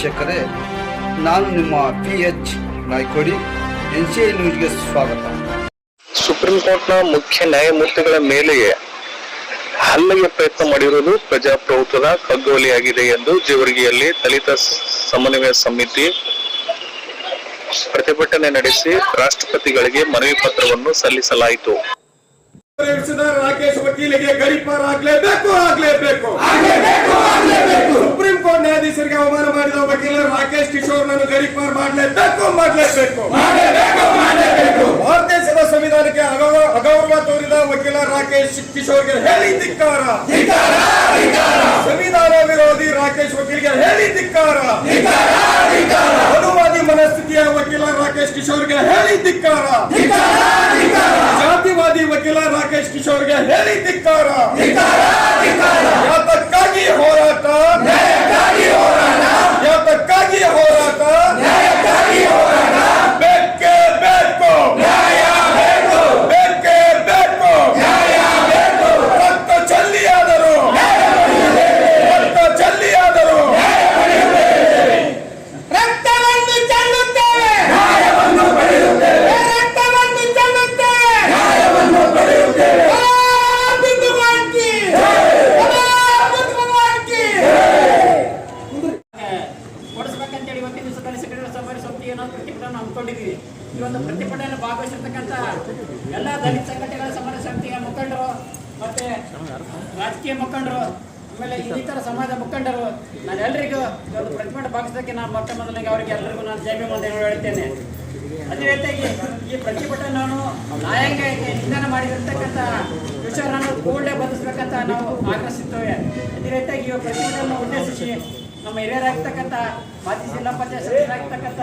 ವೀಕ್ಷಕರೇ, ನಾನು ನಿಮ್ಮ P H Naikodi, N C I ನ್ಯೂಸ್ಗೆ ಸ್ವಾಗತ. ಸುಪ್ರೀಂ ಕೋರ್ಟ್ನ ಮುಖ್ಯ ನ್ಯಾಯಮೂರ್ತಿಗಳ ಮೇಲೆಯೇ ಹಲ್ಲೆಗೆ ಪ್ರಯತ್ನ ಮಾಡಿರುವುದು ಪ್ರಜಾಪ್ರಭುತ್ವದ ಕಗ್ಗೊಲೆಯಾಗಿದೆ ಎಂದು ಜೇವರ್ಗಿಯಲ್ಲಿ ದಲಿತ ಸಮನ್ವಯ ಸಮಿತಿ ಪ್ರತಿಭಟನೆ ನಡೆಸಿ ರಾಷ್ಟ್ರಪತಿಗಳಿಗೆ ಮನವಿ ಪತ್ರವನ್ನು ಸಲ್ಲಿಸಲಾಯಿತು. ರಾಕೇಶ್ ವಕೀಲಿಗೆ ಗಡಿಪಾರ ಆಗ್ಲೇಬೇಕು ಆಗ್ಲೇಬೇಕು. ಸುಪ್ರೀಂ ಕೋರ್ಟ್ ನ್ಯಾಯಾಧೀಶರಿಗೆ ಅವಮಾನ ಮಾಡಿದ ವಕೀಲ ರಾಕೇಶ್ ಕಿಶೋರ್ ನಾನು ಗಡಿಪಾರ್ ಮಾಡ್ಲೇಬೇಕು ಮಾಡ್ಲೇಬೇಕು. ಭಾರತ ದೇಶದ ಸಂವಿಧಾನಕ್ಕೆ ಅಗೌರವ ಅಗೌರವ ತೋರಿದ ವಕೀಲ ರಾಕೇಶ್ ಕಿಶೋರ್ಗೆ ಹೇಳಿ ಧಿಕ್ಕಾರ. ಸಂವಿಧಾನ ವಿರೋಧಿ ರಾಕೇಶ್ ವಕೀಲ್ಗೆ ಹೇಳಿ ಧಿಕ್ಕಾರ. ಅನುವಾದಿ ಮನಸ್ಥಿತಿಯ ವಕೀಲ ರಾಕೇಶ್ ಕಿಶೋರ್ಗೆ ಹೇಳಿ ಧಿಕ್ಕಾರ. ವಕೀಲ ರಾಕೇಶ್ ಕಿಶೋರ್ಗೆ ಹೇಳಿ ಧಿಕ್ಕಾರ! ಕೊಡಿಸ್ಬೇಕಂತೇಳಿ ಇವತ್ತಿನ ದಿವಸ ದಲಿತ ಸಂಘಟನೆಗಳ ಸಮಿತಿ ಏನೋ ಪ್ರತಿಭಟನೆ ಹಮ್ಮಿಕೊಂಡಿದ್ದೀವಿ. ಈ ಒಂದು ಪ್ರತಿಭಟನೆಯಲ್ಲಿ ಭಾಗವಹಿಸಿರ್ತಕ್ಕಂಥ ಎಲ್ಲ ದಲಿತ ಸಂಘಟನೆಗಳ ಸಮಾಜ ಸಮಿತಿಯ ಮುಖಂಡರು ಮತ್ತೆ ರಾಜಕೀಯ ಮುಖಂಡರು, ಆಮೇಲೆ ಇನ್ನಿತರ ಸಮಾಜ ಮುಖಂಡರು ನಾನು ಎಲ್ರಿಗೂ ಈ ಒಂದು ಪ್ರತಿಭಟನೆ ಭಾಗಿಸೋದಕ್ಕೆ ನಾನು ಮೊಟ್ಟ ಮೊದಲಿಗೆ ಅವರಿಗೆ ಎಲ್ಲರಿಗೂ ನಾನು ಜೈ ಭೀಮ್ ಅಂತ ಹೇಳ್ತೇನೆ ಅದೇ ರೀತಿಯಾಗಿ ಈ ಪ್ರತಿಭಟನೆ ನಾನು ನ್ಯಾಯಾಂಗಕ್ಕೆ ನಿಂದನೆ ಮಾಡಿರ್ತಕ್ಕಂಥ ವಿಷಯವನ್ನು ಕೂಡಲೇ ಬಂಧಿಸಬೇಕಂತ ನಾವು ಆಗ್ರಹಿಸುತ್ತೇವೆ. ಅದೇ ರೀತಿಯಾಗಿ ಈ ಪ್ರತಿಭಟನೆಯನ್ನು ಉದ್ದೇಶಿಸಿ ನಮ್ಮ ಹಿರಿಯರಾಗಿರ್ತಕ್ಕಂಥ ಮಾಜಿ ಜಿಲ್ಲಾ ಪಂಚಾಯತ್ ಸದಸ್ಯರಾಗ್ತಕ್ಕಂಥ